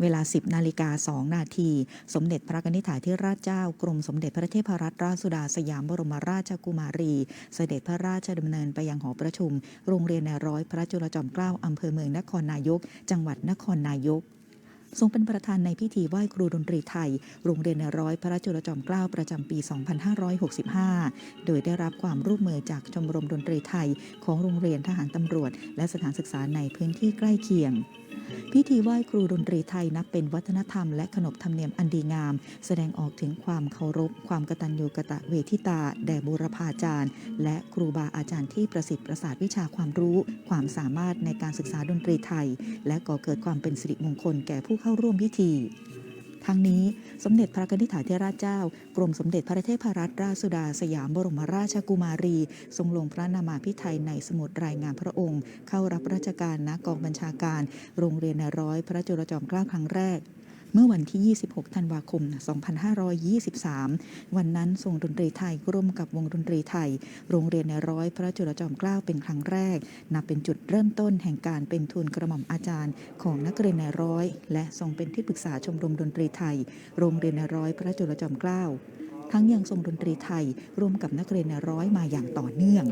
เวลา 10นาฬิกา2นาที สมเด็จพระนิธิถาธิราชเจ้ากรมสมเด็จพระเทพรัตนราชสุดาสยามบรมราชกุมารี เสด็จพระราชดำเนินไปยังหอประชุม โรงเรียนในร้อยพระจุลจอมเกล้าอำเภอเมืองนครนายก จังหวัดนครนายก ทรงเป็นประธานในพิธีไหว้ครูดนตรีไทย โรงเรียนในร้อยพระจุลจอมเกล้าประจำปี 2565 โดยได้รับความร่วมมือจากชมรมดนตรีไทย ของโรงเรียนทหารตำรวจ และสถานศึกษาในพื้นที่ใกล้เคียง พิธีไหว้ครูดนตรีไทยนับเป็นวัฒนธรรมและขนบธรรมเนียมอันดีงาม แสดงออกถึงความเคารพ ความกตัญญูกตเวทิตา แด่บูรพาจารย์ และครูบาอาจารย์ที่ประสิทธิ์ประสาทวิชาความรู้ ความสามารถในการศึกษาดนตรีไทย และก่อเกิดความเป็นสิริมงคลแก่ผู้เข้าร่วมพิธี ทั้งนี้สมเด็จพระนิธิาธิราชเจ้า กรมสมเด็จพระเทพรัตนราชสุดาสยามบรมราชกุมารี ทรงลงพระนามาพิไทยในสมุดรายงานพระองค์ เข้ารับราชการณกองบัญชาการ โรงเรียนนร้อย พระจุลจอมเกล้าครั้งแรก เมื่อวันที่ 26 ธันวาคม 2523 วันนั้นทรงดนตรีไทยร่วมกับวงดนตรีไทย โรงเรียนในร้อยพระจุลจอมเกล้าเป็นครั้งแรก นับเป็นจุดเริ่มต้นแห่งการเป็นทุนกระหม่อมอาจารย์ของนักเรียนในร้อย และทรงเป็นที่ปรึกษาชมรมดนตรีไทย โรงเรียนในร้อยพระจุลจอมเกล้าทั้งยังทรงดนตรีไทยร่วมกับนักเรียนในร้อยมาอย่างต่อเนื่อง